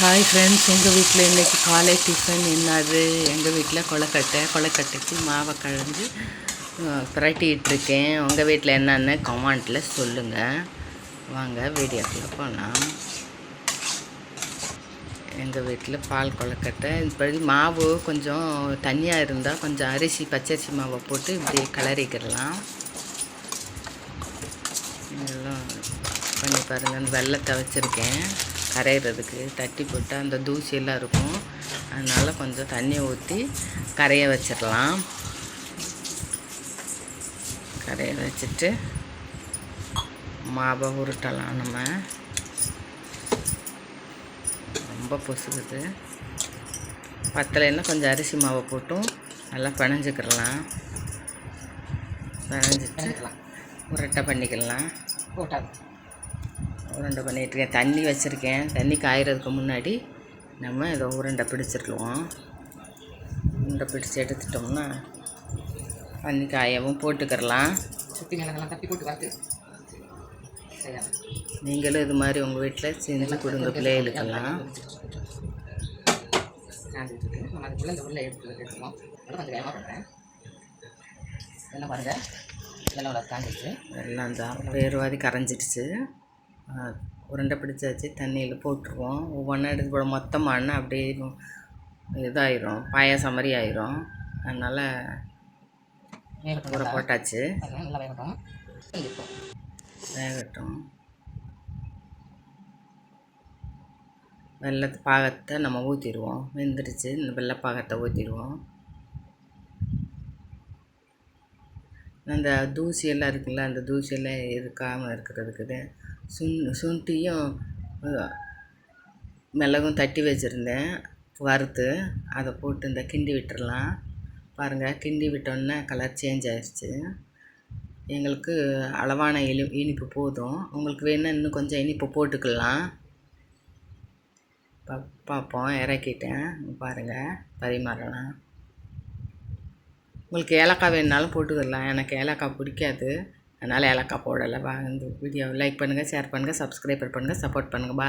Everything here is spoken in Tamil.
ஹாய் ஃப்ரெண்ட்ஸ் எங்கள் வீட்டில் இன்றைக்கி காலை டிஃபன் என்னது? எங்கள் வீட்டில் கொலக்கட்டை கொலக்கட்டைக்கு மாவை கலந்து புரட்டிகிட்ருக்கேன் உங்கள் வீட்டில் என்னென்னு கமெண்ட்டில் சொல்லுங்கள் வாங்க வீடியோக்குள்ளே போகலாம் எங்கள் வீட்டில் பால் கொலக்கட்டை இப்படி மாவு கொஞ்சம் தனியாக இருந்தால் கொஞ்சம் அரிசி பச்சரிசி மாவை போட்டு இப்படி கிளறிக்கிடலாம். இதெல்லாம் பண்ணி பாருங்கள் வெள்ளை வெள்ளத்தை வச்சுருக்கேன். கரையிறதுக்கு தட்டி போட்டு அந்த தூசியெல்லாம் இருக்கும். அதனால் கொஞ்சம் தண்ணியை ஊற்றி கரைய வச்சிடலாம். கரைய வச்சுட்டு மாவை உருட்டலாம் நம்ம. ரொம்ப பொசுக்குது பத்தலைன்னா கொஞ்சம் அரிசி மாவை போட்டும். நல்லா பிணைஞ்சிக்கிடலாம். பிணைஞ்சிட்டு உருட்டை பண்ணிக்கலாம். போட்டாது உருண்டை பண்ணிகிட்ருக்கேன் தண்ணி வச்சுருக்கேன். தண்ணி காயறதுக்கு முன்னாடி நம்ம இதை உருண்டை பிடிச்சிருக்குவோம் உருண்டை பிடிச்சி எடுத்துட்டோம்னா தண்ணி காயவும் போட்டுக்கிறலாம். சுற்றி மிளகெல்லாம் தப்பி போட்டு பார்த்து. நீங்களும் இது மாதிரி உங்கள் வீட்டில் செஞ்சு கொடுங்க பிள்ளைகளுக்கெல்லாம். நம்ம அதுக்குள்ளே இந்த உள்ள எடுத்து எடுத்துக்கணும் அதெல்லாம் கொஞ்சம் வேகமாக பண்ணுறேன். இதெல்லாம் பாருங்கள் இதெல்லாம் காஞ்சிச்சு எல்லாம் தான் வேறுவாதி கரைஞ்சிடுச்சு. உருண்டை பிடிச்சாச்சு தண்ணியில் போட்டுருவோம். ஒவ்வொன்றா எடுத்து போட மொத்தமான அப்படியே இதாயிரும். பாயாசம் மாதிரி ஆயிரும். அதனால் ஊற போட்டாச்சு. வேகட்டும். வெள்ளத்து பாகத்தை நம்ம ஊற்றிடுவோம் வெந்துடுச்சு இந்த வெள்ளை பாகத்தை ஊற்றிடுவோம் அந்த தூசியெல்லாம் இருக்குல்ல அந்த தூசியெல்லாம் இருக்காமல் இருக்கிறதுக்கு சுண் சுண்டியும் மிளகும் தட்டி வச்சுருந்தேன். வறுத்து அதை போட்டு இந்த கிண்டி விட்டுறலாம். பாருங்கள் கிண்டி விட்டோன்னே கலர் சேஞ்ச் ஆயிடுச்சு எங்களுக்கு அளவான இனி இனிப்பு போதும். உங்களுக்கு வேணால் இன்னும் கொஞ்சம் இனிப்பு போட்டுக்கலாம். பா பார்ப்போம் இறக்கிட்டேன். பாருங்கள் பரிமாறலாம். உங்களுக்கு ஏலக்காய் வேணுனாலும் போட்டுக்கலாம். எனக்கு ஏலக்காய் பிடிக்காது. அதனால் ஏலக்காய் போடலை. வாங்க இந்த வீடியோவை லைக் பண்ணுங்கள் ஷேர் பண்ணுங்கள் சப்ஸ்கிரைபர் பண்ணுங்கள் சப்போர்ட் பண்ணுங்கள் பா